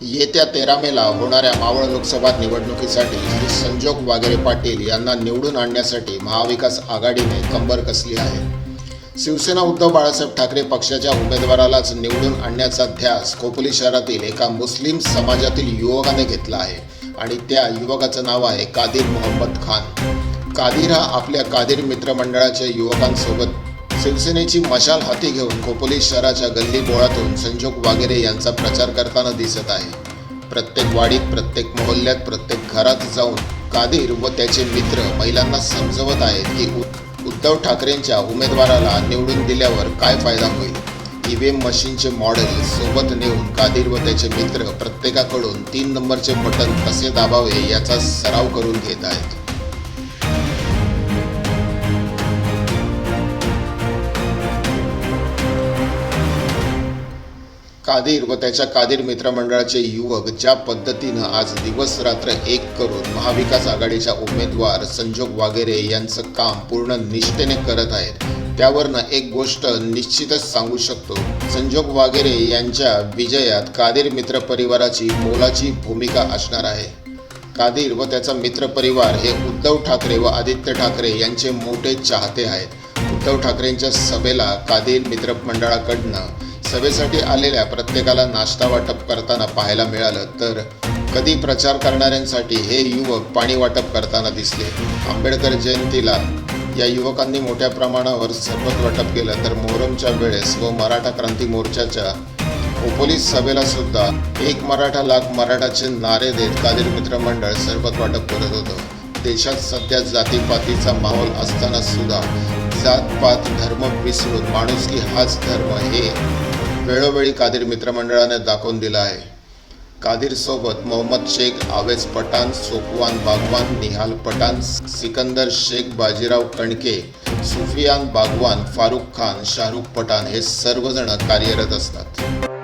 येत्या तेरा मेला होणाऱ्या मावळ लोकसभा निवडणुकीसाठी श्री संजोग वागेरे पाटील यांना निवडून आणण्यासाठी महाविकास आघाडीने कंबर कसली आहे? शिवसेना उद्धव बाळासाहेब ठाकरे पक्षाच्या उमेदवारालाच निवडून आणण्याचा ध्यास खोपोली शहरातील एका मुस्लिम समाजातील युवकाने घेतला आहे आणि त्या युवकाचं नाव आहे कादिर मोहम्मद खान. कादिर हा आपल्या कादिर मित्रमंडळाच्या युवकांसोबत शिवसेनेची मशाल हाती घेऊन खोपोली शहराच्या गल्ली बोळातून संजोग वागेरे यांचा प्रचार करताना दिसत आहे. प्रत्येक वाडीत प्रत्येक मोहल्ल्यात प्रत्येक घरात जाऊन कादीर व त्याचे मित्र महिलांना समजवत आहेत की उ- उद्धव ठाकरेंच्या उमेदवाराला निवडून दिल्यावर काय फायदा होईल? ईव्हीएम मशीनचे मॉडेल सोबत नेऊन कादीर व त्याचे मित्र प्रत्येकाकडून तीन नंबरचे बटन कसे दाबावे याचा सराव करून घेत आहेत. कादीर व त्याच्या कादीर मित्रमंडळाचे युवक ज्या पद्धतीनं आज दिवस रात्र एक करून महाविकास आघाडीच्या उमेदवार संजोग वागेरे यांचं काम पूर्ण निष्ठेने करत आहेत त्यावरनं एक गोष्ट निश्चितच सांगू शकतो. संजोग वागेरे यांच्या विजयात कादीर मित्र परिवाराची मोलाची भूमिका असणार आहे. कादीर व त्याचा मित्रपरिवार हे उद्धव ठाकरे व आदित्य ठाकरे यांचे मोठे चाहते आहेत. उद्धव ठाकरेंच्या सभेला कादीर मित्रमंडळाकडनं सभेसाठी आलेल्या प्रत्येकाला नाश्ता वाटप करताना पाहायला मिळालं तर कधी प्रचार करणाऱ्यांसाठी हे युवक पाणी वाटप करताना दिसले. आंबेडकर जयंतीला या युवकांनी मोठ्या प्रमाणावर सरबत वाटप केलं तर मोहरमच्या वेळेस व मराठा क्रांती मोर्चाच्या ओपोलीस सभेला सुद्धा एक मराठा लाख मराठाचे नारे देत कादीर मित्र मंडळ सरबत वाटप करत होतं. देशात सध्या जातीपातीचा माहोल असताना सुद्धा जातपात धर्म विसरून माणुसकी हाच धर्म हे वेळोवेळी कादीर मित्रमंडळाने दाखवून दिला आहे. कादीरसोबत मोहम्मद शेख आवेज पठाण सोपवान बागवान निहाल पठाण सिकंदर शेख बाजीराव कणके सुफियान बागवान फारुख खान शाहरुख पठाण हे सर्वजण कार्यरत असतात.